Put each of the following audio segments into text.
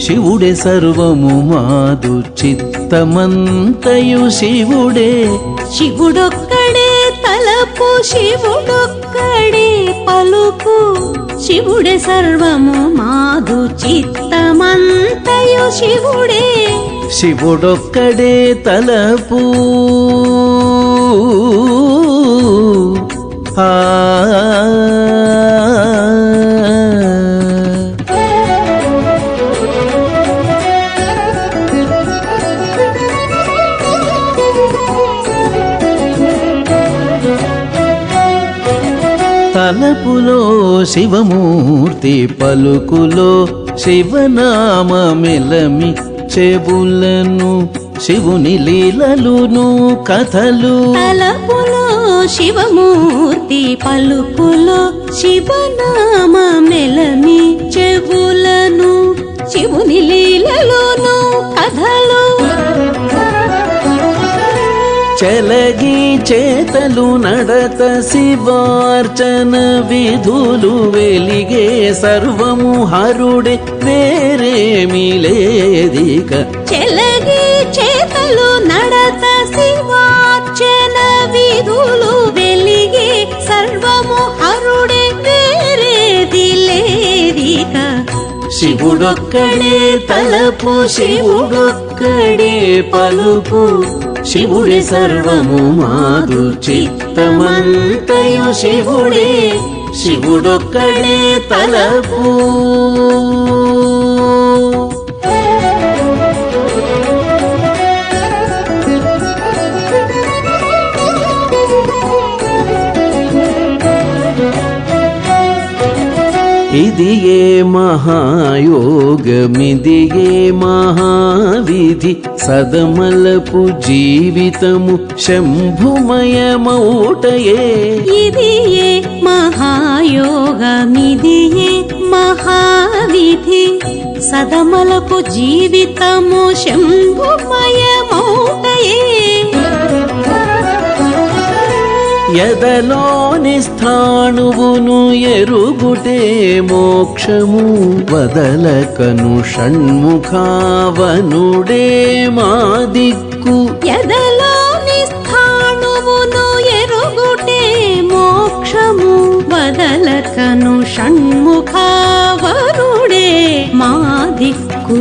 శివుడే సర్వము మాదు చిత్తమంతయు శివుడే. శివుడొక్కడే తలపు శివుడొక్కడే పలుకు శివుడే సర్వము మాదు చిత్తమంతయు శివుడే. శివుడొక్కడే తలపు. తలపులో శివమూర్తి పలుకులో శివనామ మెలమి చెబులను శివుని లీలలును కథలు. తలపులో శివమూర్తి పలుకులో శివనా చెలగి చేతలు నడత శివార్చన విధులు వెలిగే సర్వము హరుడే వేరేమి లేదిక. చెలగి చేతలు నడత శివార్చన విధులు వెలిగే సర్వము హరుడే వేరేది లేదిక. శివుడొక్కడే తలపు శివుడొక్కడే పలుకు శివుడే సర్వము మాదు చిత్తమంతయు శివుడే శివుడొక్కడే తలపు. ఇది ఏ మహాయోగమిది ఏ మహావిధి? సదమలపు జీవితము శంభుమయమౌటయే. ఇది ఏ మహాయోగమిది ఏ మహావిధి? సదమలపు జీవితము శంభుమయమౌట ఎదలోని స్థాణువును ఎరుగుటే మోక్షము వదలకను షణ్ముఖావనుడే మా దిక్కు. ఎదలోని స్థాణువును ఎరుగుటే మోక్షము వదలకను షణ్ముఖావరుడే మా దిక్కు.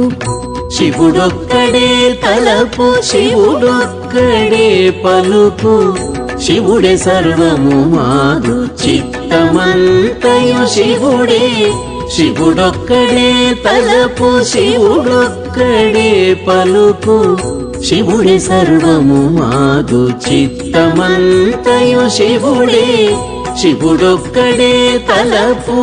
శివుడొక్కడే తలపు శివుడొక్కడే పలుకు. శివుడే సర్వము మాదు చిత్తమంతయు శివుడే. శివుడొక్కడే తలపు శివుడొక్కడే పలుకు శివుడే సర్వము మాదు చిత్తమంతయు శివుడే. శివుడొక్కడే తలపు.